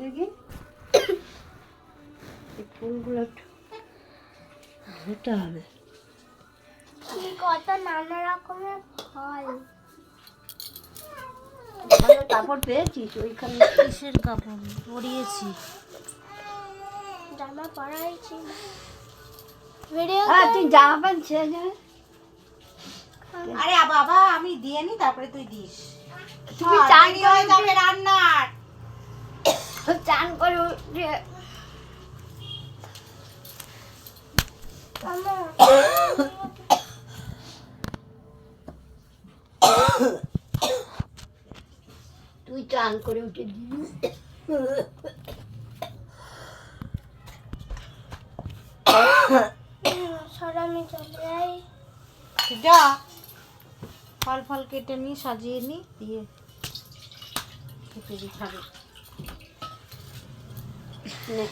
দেখি। ফুলগুলো একটু ধুতে হবে। কত নানা রকমের ফল। ভালো কাপড় পেয়েছিস? ওইখানে কিসের কাপড়? পরিয়েছি। জামা পরা ভিডিও হ্যাঁ তুই জামা প্যান্ট ছেড়ে যাবে। আরে বাবা আমি দিয়ে নি তারপরে তুই দিস। তুমি চল, চান হয়ে যাবে রান্নার। তুই চান করে উঠে দিবি। সর আমি চলে যাই। যা। ফল ফল কেটে নি সাজিয়ে নি দিয়ে খেতে দি খাবে। নে,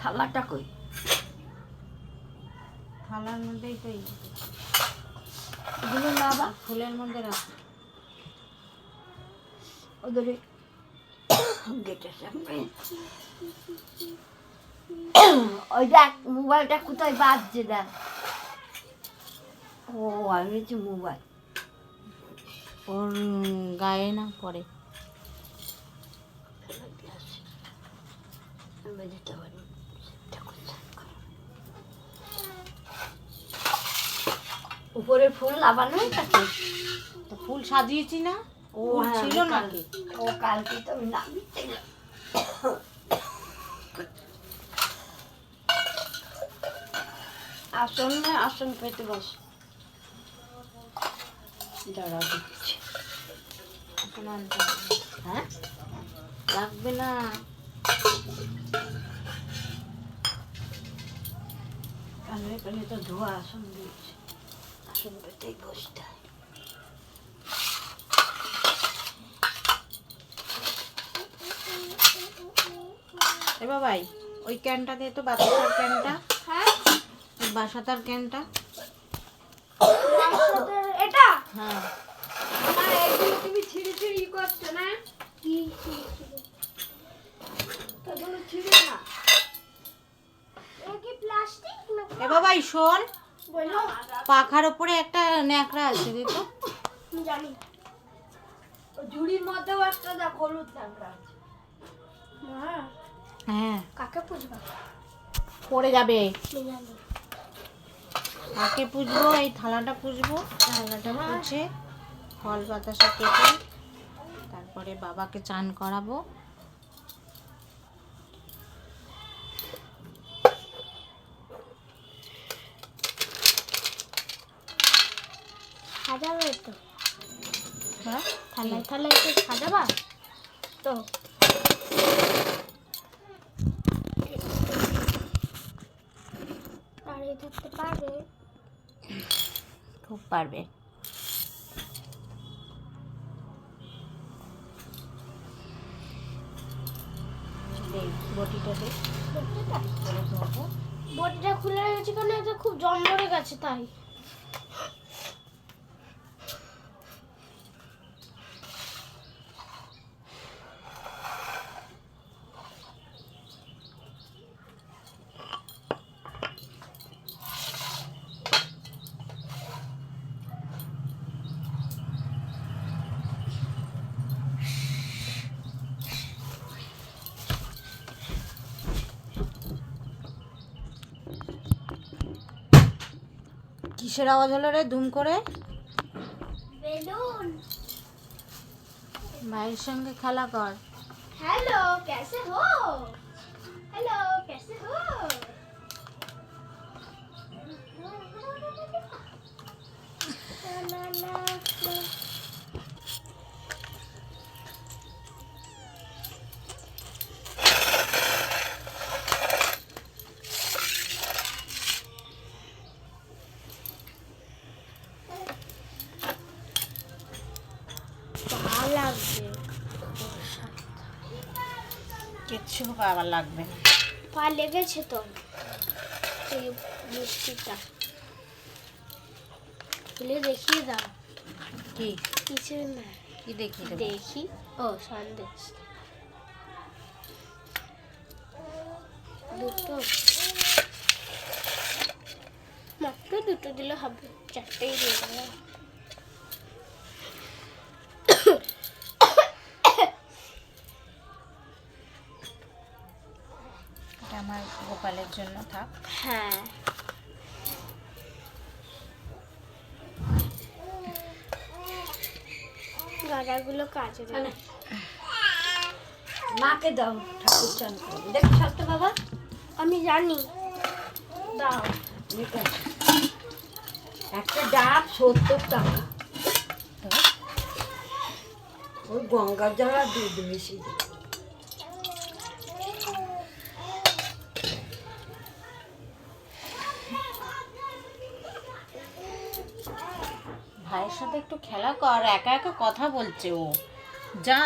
থালাটা কই? থালার মধ্যেই তো এগুলো না বা? ফুলের মধ্যে রাখ। ওদের গেটের সামনে। ওই দেখ মোবাইলটা কোথায় বাজছে দেখ। ও আমি হচ্ছে মোবাইল। ওর গায়ে না পরে আমি যেতে পারি ঠাকুর চান করো। উপরে ফুল লাগানো তো ফুল সাজিয়েছি না ও হ্যাঁ, ছিল নাকি ও কালকে তো আসন না আসন পেতে বস। দাঁড়া দিচ্ছি। হ্যাঁ? লাগবে না। কানে কানে তো ধোয়া আসন দিয়েছে। আসন পেতেই বসতে হয় এ বাবাই ওই ক্যানটা দে তো বাতাসার ক্যানটা। হ্যাঁ? বাসাতার ক্যানটা। এটা? হ্যাঁ না এগুলো তুমি ছিঁড়ে ছিঁড়ি করছ না কি এগুলো ছিঁড়ে না এ কি প্লাস্টিক না এ বাবাই শোন। পাখার ওপরে একটা ন্যাকড়া আছে দিত আমি জানি। ঝুড়ির মধ্যেও একটা দেখ হলুদ ল্যাংড়া আছে। হ্যাঁ। কাকে পুষবা পড়ে যাবে। কাকে পুজবো? এই থালাটা পুজবো। থালাটা পুছে ফল বাতাসা কেটে তারপরে বাবাকে চান করাবো। সাজাবে তো। হ্যাঁ? থালায় থালায় তো সাজাবা? তো। দাঁড়িয়ে থাকতে পারবে? খুব পারবে। বটিটা বটিটা? খুলে গেছে কেন? এটা খুব জম ধরে গেছে তাই। কিসের আওয়াজ হলো রে দুম করে বেলুন ভাইয়ের সঙ্গে খেলা কর হ্যালো কেসে হো হ্যালো কেসে হো না না না কিচ্ছু আবার লাগবে পা লেগেছে তো মিষ্টিটা খুলে দাও। কি? কিছু না। কি দেখি দেখি। ও সন্দেশ। দুটো। মাত্র দুটো দিলে হবে চারটেই দিয়ে দেবো। গোপালের জন্য থাক। হ্যাঁ। গাড়াগুলো কাজে মাকে দাও ঠাকুর চান দেখো সত্য বাবা। আমি জানি। দাও। একটা ডাব সত্তর টাকা। ওই গঙ্গার জল আর দুধ মিশিয়ে দিই ভাইয়ের সাথে একটু খেলা কর একা একা কথা বলছে ও। যা।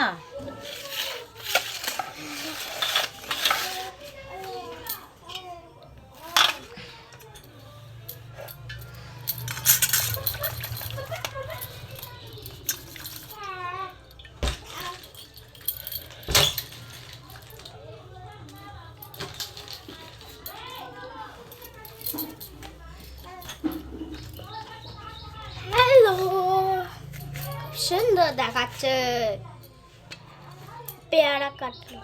হ্যালো সুন্দর দেখাচ্ছে। পেয়ারা কাটলো।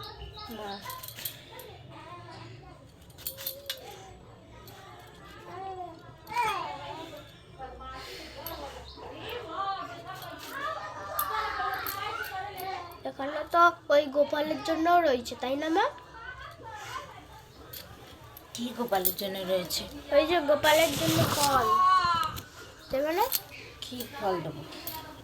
এখানে তো ওই গোপালের জন্যও রয়েছে তাই না মা? কি গোপালের জন্য রয়েছে? ওই যে গোপালের জন্য ফল। দেবে না কি ফল দেবো?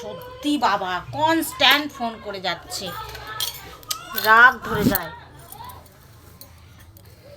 সত্যি বাবা কনস্ট্যান্ট ফোন করে যাচ্ছে। রাগ ধরে যায়।